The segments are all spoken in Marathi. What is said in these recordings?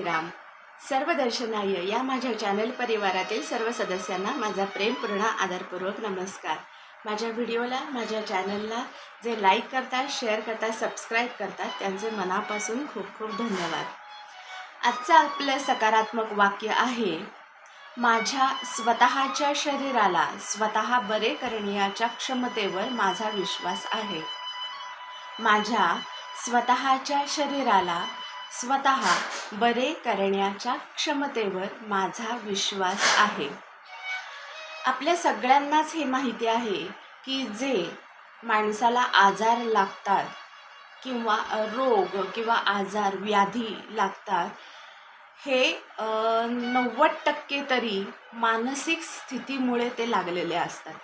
श्रीराम. सर्व दर्शनाय या माझ्या चॅनल परिवारातील सर्व सदस्यांना माझा प्रेमपूर्ण आदरपूर्वक नमस्कार. माझ्या व्हिडिओला माझ्या चॅनलला जे लाईक करतात शेअर करतात सबस्क्राईब करतात त्यांचे मनापासून खूप खूप धन्यवाद. आजचं आपलं सकारात्मक वाक्य आहे माझ्या स्वतःच्या शरीराला स्वतः बरे करण्याच्या क्षमतेवर माझा विश्वास आहे. माझ्या स्वतःच्या शरीराला स्वतः बरे करण्याच्या क्षमतेवर माझा विश्वास आहे. आपल्या सगळ्यांनाच हे माहिती आहे की जे माणसाला आजार लागतात किंवा रोग किंवा आजार व्याधी लागतात हे नव्वद टक्के तरी मानसिक स्थितीमुळे ते लागलेले असतात.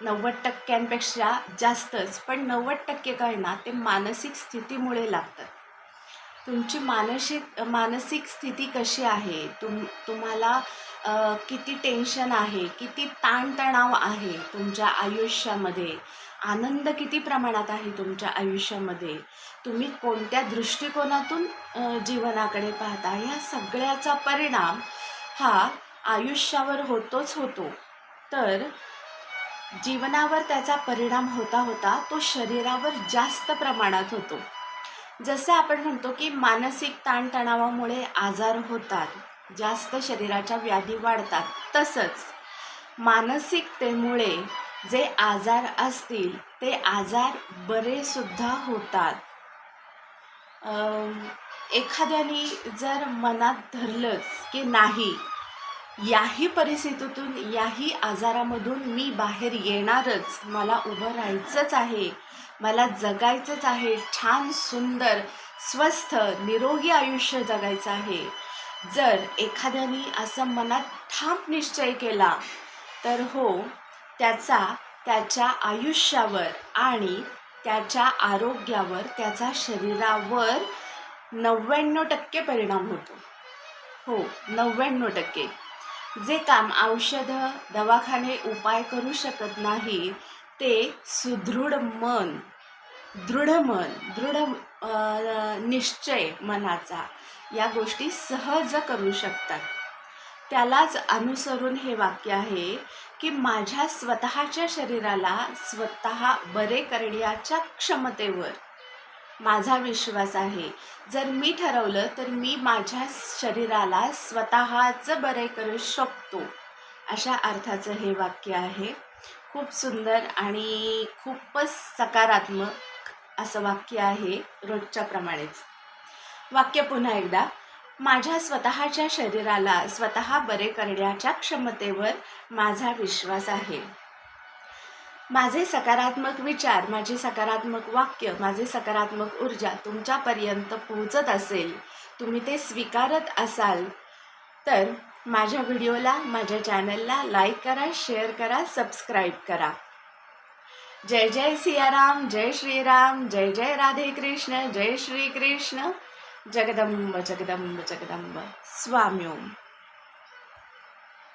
नव्वद टक्क्यांपेक्षा जास्तच पण नव्वद टक्के काय ना ते मानसिक स्थितीमुळे लागतात. तुमची मानसिक मानसिक स्थिती कशी आहे? तुम तुम्हाला किती टेन्शन आहे? किती ताणतणाव आहे तुमच्या आयुष्यामध्ये? आनंद किती प्रमाणात आहे तुमच्या आयुष्यामध्ये? तुम्ही कोणत्या दृष्टिकोनातून जीवनाकडे पाहता? ह्या सगळ्याचा परिणाम हा आयुष्यावर होतोच होतो. तर जीवनावर त्याचा परिणाम होता होता तो शरीरावर जास्त प्रमाणात होतो. जसं आपण म्हणतो की मानसिक ताणतणावामुळे आजार होतात जास्त शरीराच्या व्याधी वाढतात तसंच मानसिकतेमुळे जे आजार असतील ते आजार बरेसुद्धा होतात. एखाद्याने जर मनात धरलंच की नाही याही परिस्थितीतून याही आजारामधून मी बाहेर येणारच. मला उभं राहायचंच आहे. मला जगायचंच आहे. छान सुंदर स्वस्थ निरोगी आयुष्य जगायचं आहे. जर एखाद्याने असं मनात ठाम निश्चय केला तर हो त्याचा त्याच्या आयुष्यावर आणि त्याच्या आरोग्यावर त्याचा शरीरावर नव्याण्णव टक्के परिणाम होतो. हो नव्याण्णव टक्के. जे काम औषधं दवाखाने उपाय करू शकत नाही ते सुदृढ मन दृढ मन दृढ निश्चय मनाचा या गोष्टी सहज करू शकतात. त्यालाच अनुसरून हे वाक्य आहे की माझ्या स्वतःच्या शरीराला स्वतः बरे करण्याच्या क्षमतेवर माझा विश्वास आहे. जर मी ठरवलं तर मी माझ्या शरीराला स्वतःचं बरे करू शकतो. अशा अर्थाचं हे वाक्य आहे. खूप सुंदर आणि खूपच सकारात्मक असं वाक्य आहे रोजच्या प्रमाणेच. वाक्य पुन्हा एकदा. माझ्या स्वतःच्या शरीराला स्वतः बरे करण्याच्या क्षमतेवर माझा विश्वास आहे. माझे सकारात्मक विचार माझे सकारात्मक वाक्य माझे सकारात्मक ऊर्जा तुमच्यापर्यंत पोहोचत असेल तुम्ही ते स्वीकारत असाल तर माझ्या व्हिडिओला माझ्या चॅनलला लाईक करा शेअर करा सबस्क्राईब करा. जय जय सियाराम जय श्रीराम जय जय राधे कृष्ण जय श्री कृष्ण. जगदंब जगदंब जगदंब. स्वामी ओम